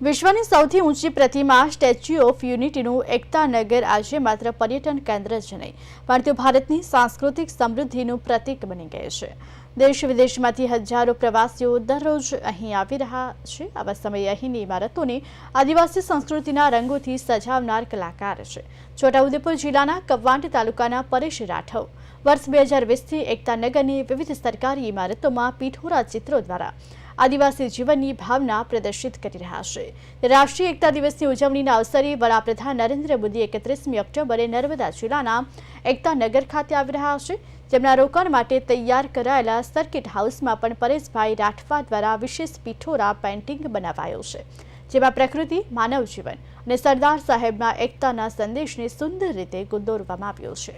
વિશ્વની સૌથી ઊંચી પ્રતિમા સ્ટેચ્યુ ઓફ યુનિટીનું એકતા નગર આજે માત્ર પર્યટન કેન્દ્ર જ નહીં પણ તે ભારતની સાંસ્કૃતિક સમૃદ્ધિનું પ્રતીક બની ગયું છે. દેશ વિદેશમાંથી હજારો પ્રવાસીઓ દરરોજ અહીં આવી રહ્યા છે. આવા સમયે અહીંની ઇમારતોને આદિવાસી સંસ્કૃતિના રંગોથી સજાવનાર કલાકાર છે. છોટાઉદેપુર જિલ્લાના કવાંટ તાલુકાના પરેશ રાઠવ વર્ષ બે હજાર વીસથી એકતા નગરની વિવિધ સરકારી ઇમારતોમાં પીઠોરા ચિત્રો દ્વારા આદિવાસી જીવનની ભાવના પ્રદર્શિત કરી રહ્યા છે. રાષ્ટ્રીય એકતા દિવસની ઉજવણીના અવસરે વડાપ્રધાન નરેન્દ્ર મોદી એકત્રીસમી ઓક્ટોબરે નર્મદા જિલ્લાના એકતા નગર ખાતે આવી રહ્યા છે. જેમના રોકાણ માટે તૈયાર કરાયેલા સર્કિટ હાઉસમાં પણ પરેશભાઈ રાઠવા દ્વારા વિશેષ પીઠોરા પેઇન્ટિંગ બનાવાયો છે. જેમાં પ્રકૃતિ, માનવ જીવન અને સરદાર સાહેબના એકતાના સંદેશને સુંદર રીતે ગુંદોરવામાં આવ્યો છે.